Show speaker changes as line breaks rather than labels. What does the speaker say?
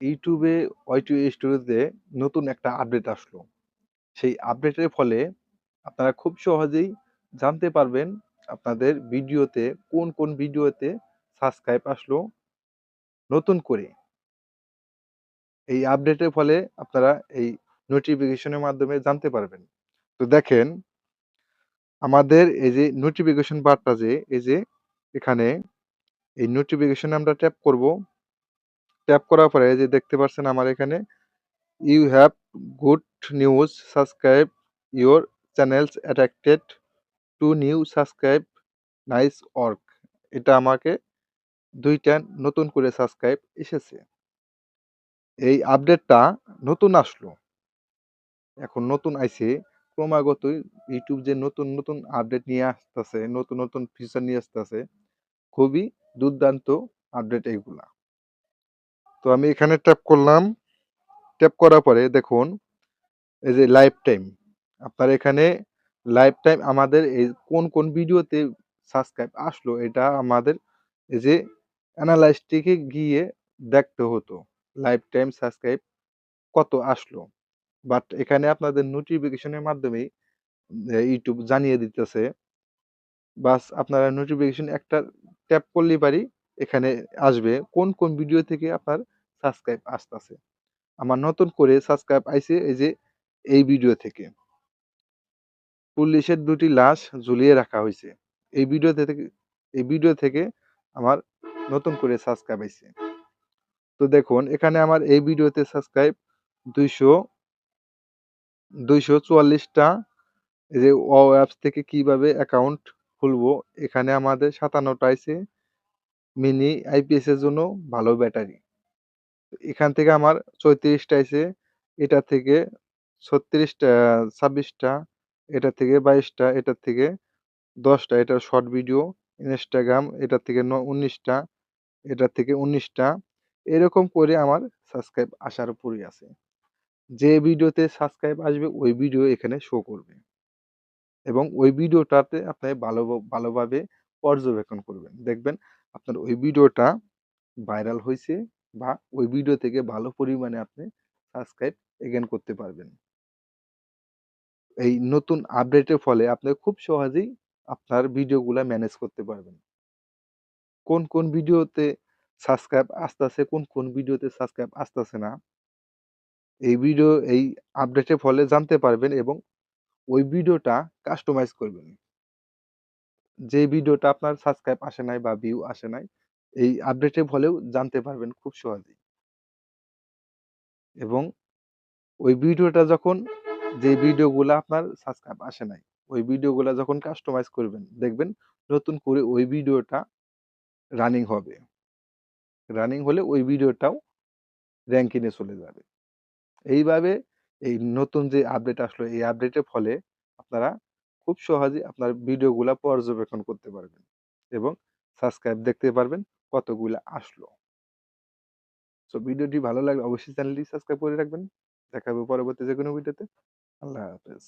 ইউটিউবে ওয়াইটি স্টুডিওতে নতুন একটা আপডেট আসলো। সেই আপডেটের ফলে আপনারা খুব সহজেই জানতে পারবেন আপনাদের ভিডিওতে কোন কোন ভিডিওতে সাবস্ক্রাইব আসলো নতুন করে। এই আপডেটের ফলে আপনারা এই নোটিফিকেশনের মাধ্যমে জানতে পারবেন। তো দেখেন, আমাদের এই যে নোটিফিকেশন বারটা যে, এই যে এখানে এই নোটিফিকেশনে আমরা ট্যাপ করব। ট্যাপ করার পরে যে দেখতে পাচ্ছেন আমার এখানে you have good news subscribe your channels attracted to new subscribe nice work এটা আমাকে দুইটা নতুন করে সাবস্ক্রাইব এসেছে। এই আপডেটটা নতুন আসলো। এখন নতুন আইছে। ক্রমাগত ইউটিউব যে নতুন নতুন আপডেট নিয়ে আসতেছে, নতুন নতুন ফিচার নিয়ে আসতেছে, খুবই দুর্দান্ত আপডেট এইগুলা। তো আমি এখানে ট্যাপ করলাম। ট্যাপ করার পরে দেখুন, এই যে লাইফ টাইম আপনার এখানে লাইফ টাইম আমাদের এই কোন কোন ভিডিওতে সাবস্ক্রাইব আসলো, এটা আমাদের এই যে অ্যানালাইসটিকে গিয়ে দেখতে হতো লাইফ টাইম সাবস্ক্রাইব কত আসলো। বাট এখানে আপনাদের নোটিফিকেশনের মাধ্যমেই ইউটিউব জানিয়ে দিতেছে। বাস আপনারা নোটিফিকেশন একটা ট্যাপ করলেই পারি, এখানে আসবে। কোন কোন ভিডিও থেকে আপনার সাবস্ক্রাইব আসতেছে। আমার নতুন করে সাবস্ক্রাইব আইছে এই যে, এই ভিডিও থেকে। পুলিশের দুটি লাশ ঝুলিয়ে রাখা হয়েছে এই ভিডিও থেকে, এই ভিডিও থেকে আমার নতুন করে সাবস্ক্রাইব আইছে। তো দেখুন, এখানে আমার এই ভিডিওতে সাবস্ক্রাইব দুইশো দুইশো চুয়াল্লিশটা এই যে ও অ্যাপস থেকে কীভাবে অ্যাকাউন্ট খুলবো, এখানে আমাদের সাতান্নটা আছে মিনি আইপিএস এর জন্য ভালো ব্যাটারি। এখান থেকে আমার চৌত্রিশটা আছে এটা থেকে ছত্রিশটা, ছাব্বিশটা, এটা থেকে বাইশটা, এটা থেকে দশটা, এটা শর্ট ভিডিও ইনস্টাগ্রাম এটা থেকে উনিশটা, এটা থেকে উনিশটা, এরকম করে আমার সাবস্ক্রাইব আসার উপরই আছে। যে ভিডিওতে সাবস্ক্রাইব আসবে, ওই ভিডিও এখানে শো করবে। এবং ওই ভিডিওটাতে আপনি ভালো, ভালোভাবে পর্যবেক্ষণ করবেন। দেখবেন আপনার ওই ভিডিওটা ভাইরাল হয়েছে বা ওই ভিডিও থেকে ভালো পরিমাণে আপনি সাবস্ক্রাইব এগেন করতে পারবেন। এই নতুন আপডেটের ফলে আপনি খুব সহজেই আপনার ভিডিওগুলা ম্যানেজ করতে পারবেন। কোন কোন ভিডিওতে সাবস্ক্রাইব আসতেছে, কোন কোন ভিডিওতে সাবস্ক্রাইব আসতেছে না, এই ভিডিও এই আপডেটের ফলে জানতে পারবেন এবং ওই ভিডিওটা কাস্টমাইজ করবেন। যে ভিডিওটা আপনার সাবস্ক্রাইব আসে নাই বা ভিউ আসে নাই এই আপডেটের ফলেও জানতে পারবেন খুব সহজেই। এবং ওই ভিডিওটা যখন, যে ভিডিওগুলো আপনার সাবস্ক্রাইব আসে নাই, ওই ভিডিওগুলো যখন কাস্টমাইজ করবেন, দেখবেন নতুন করে ওই ভিডিওটা রানিং হবে। রানিং হলে ওই ভিডিওটাও র্যাঙ্কিংয়ে চলে যাবে। এইভাবে এই নতুন যে আপডেট আসলো, এই আপডেটের ফলে আপনারা খুব সহজে আপনার ভিডিওগুলা পর্যবেক্ষণ করতে পারবেন এবং সাবস্ক্রাইব দেখতে পারবেন কতগুলা আসলো। সো ভিডিওটি ভালো লাগলে অবশ্যই চ্যানেলটি সাবস্ক্রাইব করে রাখবেন। দেখা হবে পরবর্তী যে কোনো ভিডিওতে। আল্লাহ হাফেজ।